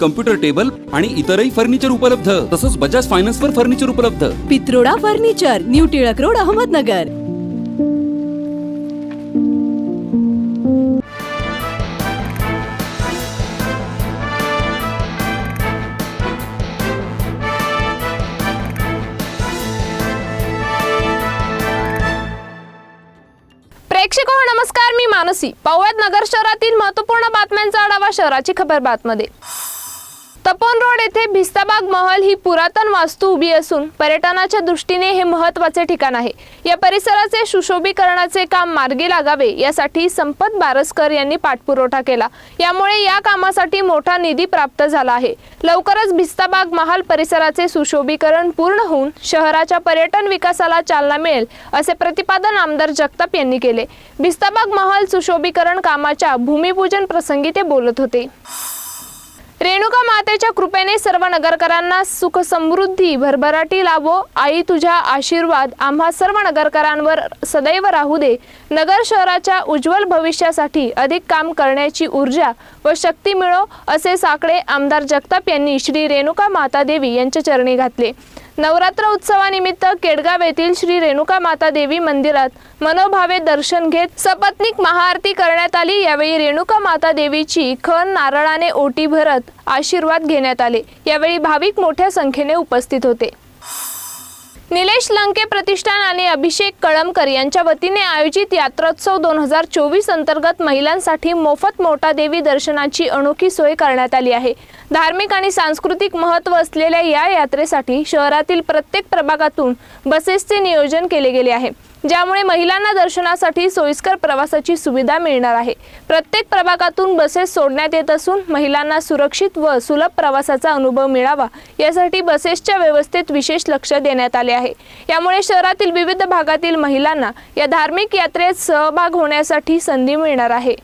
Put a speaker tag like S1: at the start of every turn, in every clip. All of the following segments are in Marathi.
S1: computer table आणि इतरही फर्निचर उपलब्ध तसंच बजाज फायनान्स वर फर्निचर उपलब्ध.
S2: Pitroda furniture new Tilak road Ahmednagar.
S3: प्रेक्षक हो नमस्कार मी मानसी. पाहुयात नगर शहरातील महत्त्वपूर्ण बातम्यांचा आढावा शहराची खबर बातमध्ये. तपोन रोड येथे भिस्ताबाग महल ही पुरातन वास्तू उभी असून पर्यटनाच्या दृष्टीने हे महत्त्वाचे ठिकाण आहे. या परिसराचे सुशोभीकरणाचे काम मार्गी लागावे यासाठी संपत बारसकर यांनी पाठपुरवठा केला. यामुळे या कामासाठी मोठा निधी प्राप्त झाला आहे. लवकरच भिस्ताबाग महाल परिसराचे सुशोभीकरण पूर्ण होऊन शहराच्या पर्यटन विकासाला चालना मिळेल असे प्रतिपादन आमदार जगताप यांनी केले. भिस्ताबाग महाल सुशोभीकरण कामाच्या भूमिपूजन प्रसंगी ते बोलत होते. रेणुका मातेच्या कृपेने सर्व नगरकरांना सुख समृद्धी भरभराटी लाभो. आई तुझ्या आशीर्वाद आम्हा सर्व नगरकरांवर सदैव राहू दे. नगर शहराच्या उज्ज्वल भविष्यासाठी अधिक काम करण्याची ऊर्जा व शक्ती मिळो असे साकडे आमदार जगताप यांनी श्री रेणुका माता देवी यांच्या चरणी घातले. नवरात्र उत्सवानिमित्त केडगाव येथील श्री रेणुका माता देवी मंदिरात मनोभावे दर्शन घेत सपत्निक महाआरती करण्यात आली. यावेळी रेणुका माता देवीची खण नारळाने ओटी भरत आशीर्वाद घेण्यात आले. यावेळी भाविक मोठ्या संख्येने उपस्थित होते. निलेश लंके प्रतिष्ठान आणि अभिषेक कळमकर यांच्या वतीने आयोजित यात्रोत्सव दोन हजार चोवीस अंतर्गत महिलांसाठी मोफत मोठा देवी दर्शनाची अनोखी सोय करण्यात आली आहे. धार्मिक आणि सांस्कृतिक महत्त्व असलेल्या या यात्रेसाठी शहरातील प्रत्येक प्रभागातून बसेसचे नियोजन केले गेले आहे. ज्यामुळे महिलांना दर्शनासाठी सोयीस्कर प्रवासाची सुविधा मिळणार आहे. प्रत्येक प्रभागातून बसेस सोडण्यात येत असून महिलांना सुरक्षित व सुलभ प्रवासाचा अनुभव मिळावा यासाठी बसेसच्या व्यवस्थेत विशेष लक्ष देण्यात आले आहे. यामुळे शहरातील विविध भागातील महिलांना या धार्मिक यात्रेत सहभाग होण्यासाठी संधी मिळणार आहे.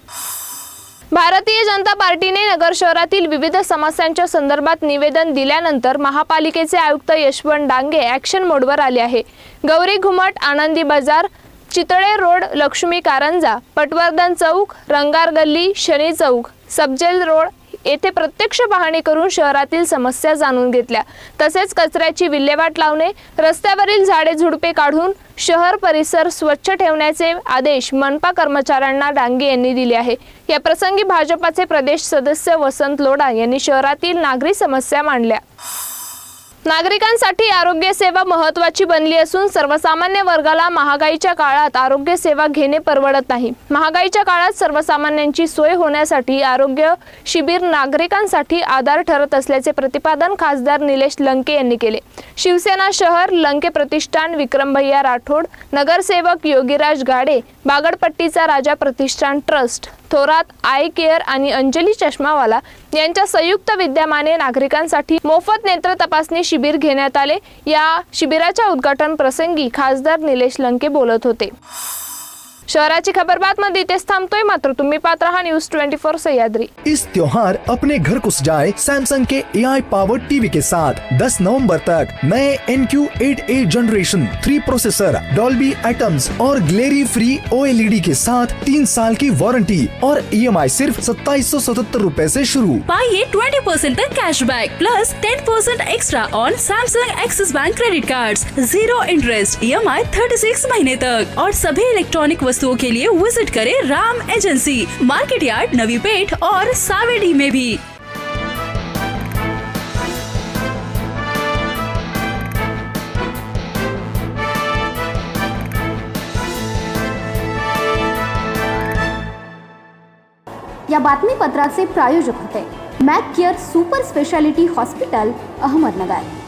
S3: भारतीय जनता पार्टीने नगर शहरातील विविध समस्यांच्या संदर्भात निवेदन दिल्यानंतर महापालिकेचे आयुक्त यशवंत डांगे ॲक्शन मोडवर आले आहे. गौरी घुमट आनंदी बाजार चितळे रोड लक्ष्मी कारंजा पटवर्धन चौक रंगार गल्ली शनी चौक सबजेल रोड येथे प्रत्यक्ष पाहणी करून शहरातील समस्या जाणून घेतल्या. तसेच कचऱ्याची विल्हेवाट लावणे रस्त्यावरील झाडे झुडपे काढून शहर परिसर स्वच्छ ठेवण्याचे आदेश मनपा कर्मचाऱ्यांना डांगे यांनी दिले आहे. या प्रसंगी भाजपाचे प्रदेश सदस्य वसंत लोढा यांनी शहरातील नागरी समस्या मांडल्या. नागरिकांसाठी आरोग्य सेवा महत्त्वाची बनली असून सर्वसामान्य वर्गाला महागाईच्या काळात आरोग्य सेवा घेणे परवडत नाही. महागाईच्या काळात सर्वसामान्यांची सोय होण्यासाठी आरोग्य शिबिर नागरिकांसाठी आधार ठरत असल्याचे प्रतिपादन खासदार निलेश लंके यांनी केले. शिवसेना शहर लंके प्रतिष्ठान विक्रम भैया राठोड नगरसेवक Yogiraj Gade बागडपट्टीचा Raja Pratishthan trust Thorat eye care आणि अंजली चष्मावाला यांच्या संयुक्त विद्यमाने नागरिकांसाठी मोफत नेत्र तपासणी शिबिर घेण्यात आले. या शिबिराच्या उद्घाटन प्रसंगी खासदार निलेश लंके बोलत होते. शहराची खबरबात मध्ये इथेच थांबतोय. मात्र तुम्ही पात्र हा न्यूज़ ट्वेंटी फोर सह्याद्री.
S4: इस त्योहार अपने घर को सजाए सैमसंग के ए आई पावर टीवी के साथ. 10 नवंबर तक नए N Q eight A generation three processor Dolby Atmos और glare free O L E D के साथ तीन साल की वारंटी और ई एम आई सिर्फ़ सत्ताईस सौ सतहत्तर रूपए ऐसी शुरू।
S5: पाइए 20% परसेंट तक cash back plus 10% percent extra on Samsung Axis bank credit card zero interest E M I thirty six महीने तक और सभी इलेक्ट्रॉनिक वस्तुओं के लिए विज़िट करें राम एजेंसी मार्केट यार्ड, नवी पेट और सावेडी में भी।
S6: या बातमीपत्राचे प्रायोजक होते Mac care super speciality hospital Ahmednagar.